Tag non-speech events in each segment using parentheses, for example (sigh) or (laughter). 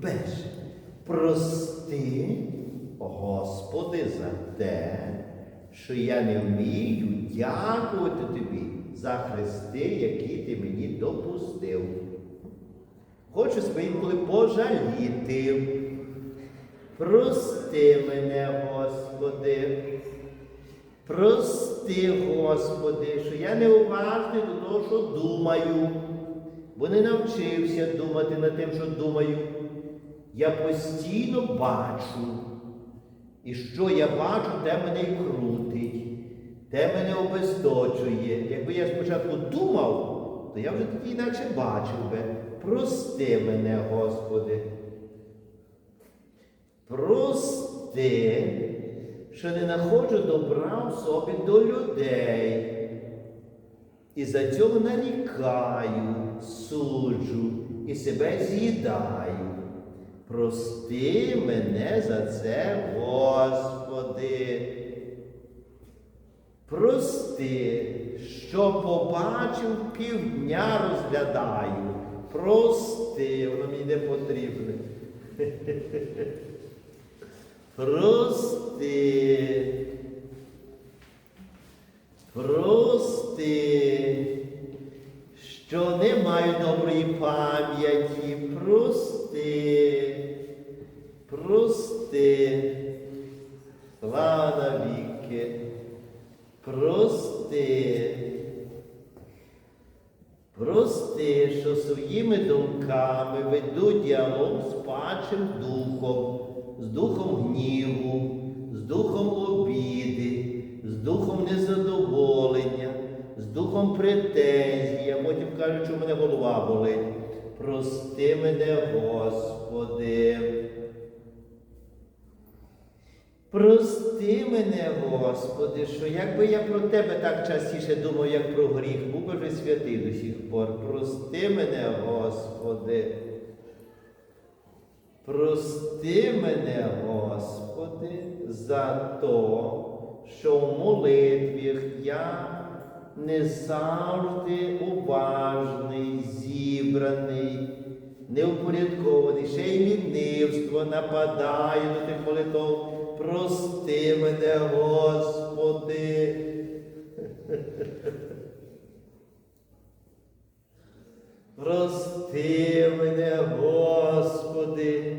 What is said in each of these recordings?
Перше. Прости, Господи, за те, що я не вмію дякувати тобі за хрести, які ти мені допустив. Хочу себе інколи пожаліти. Прости мене, Господи. Прости, Господи, що я неуважний до того, що думаю, бо не навчився думати над тим, що думаю. Я постійно бачу. І що я бачу, те мене й крутить, те мене обесточує. Якби я спочатку думав, то я вже тоді інакше бачив би. Прости мене, Господи. Прости, що не знаходжу добра в собі до людей. І за цього нарікаю, суджу і себе з'їдаю. Прости мене за це, Господи. Прости, що побачив півдня розглядаю. Прости, воно мені не потрібне. (laughs) Прости. Прости, що не маю доброї пам'яті. Прости. Прости. Слава навіки. Прости. Прости, що своїми думками веду діалог з падшим духом, з духом гніву, з духом обіди, з духом незадоволення, з духом претензій. Кажуть, що в мене голова болить. Прости мене, Господи. Прости мене, Господи, що якби я про Тебе так частіше думав, як про гріх, був би вже святий до сих пор. Прости мене, Господи. Прости мене, Господи, за то, що в молитвах я не завжди уважний, зібраний, неупорядкований, ще й лінивство нападає до тих молитв. Прости мене, Господи. Прости мене, Господи,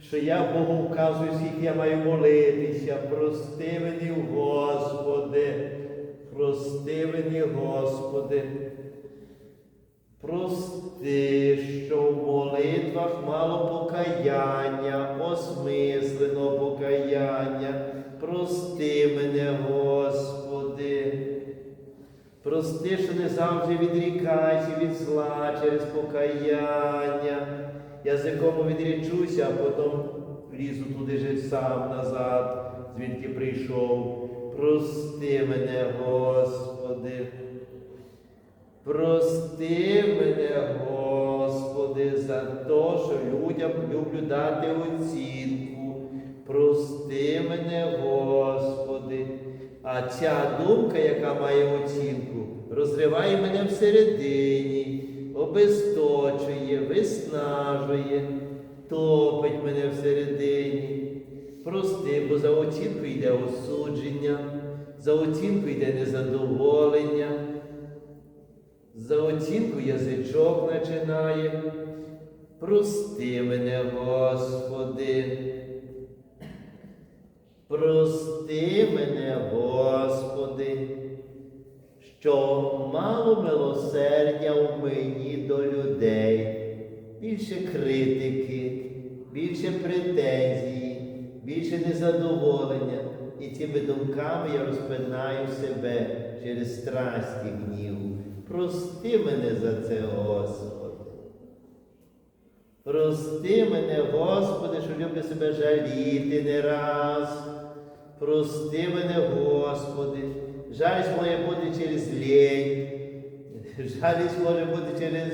що я Богу вказую, скільки я маю молитися. Прости мені, Господи, прости мені, Господи. Прости, що в молитвах мало покаяння, осмисленого покаяння. Прости мене, Господи. Прости, що не завжди відрікайся від зла через покаяння. Язиком відрічуся, а потім лізу туди же сам назад, звідки прийшов. Прости мене, Господи. Прости мене, Господи, за те, що людям люблю дати оцінку. Прости мене, Господи. А ця думка, яка має оцінку, розриває мене всередині, обесточує, виснажує, топить мене всередині. Прости, бо за оцінку йде осудження, за оцінку йде незадоволення. За оцінку язичок починає. Прости мене, Господи. Прости мене, Господи, що мало милосердя в мені до людей, більше критики, більше претензії, більше незадоволення. І цими думками я розпинаю себе через страсті гніву. Прости мене за це, Господи. Прости мене, Господи, що люблю себе жаліти не раз. Прости мене, Господи. Жалість може бути через лінь. Жалість може бути через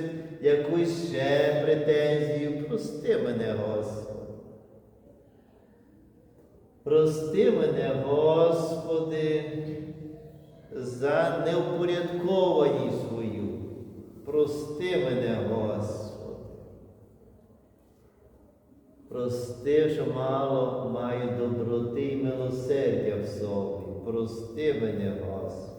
якусь ще претензію. Прости мене, Господи. Прости мене, Господи, за неупорядкованість свою. Прости мене, Господи. Прости, що мало маю доброти і милосердя в собі. Прости мене, Господи.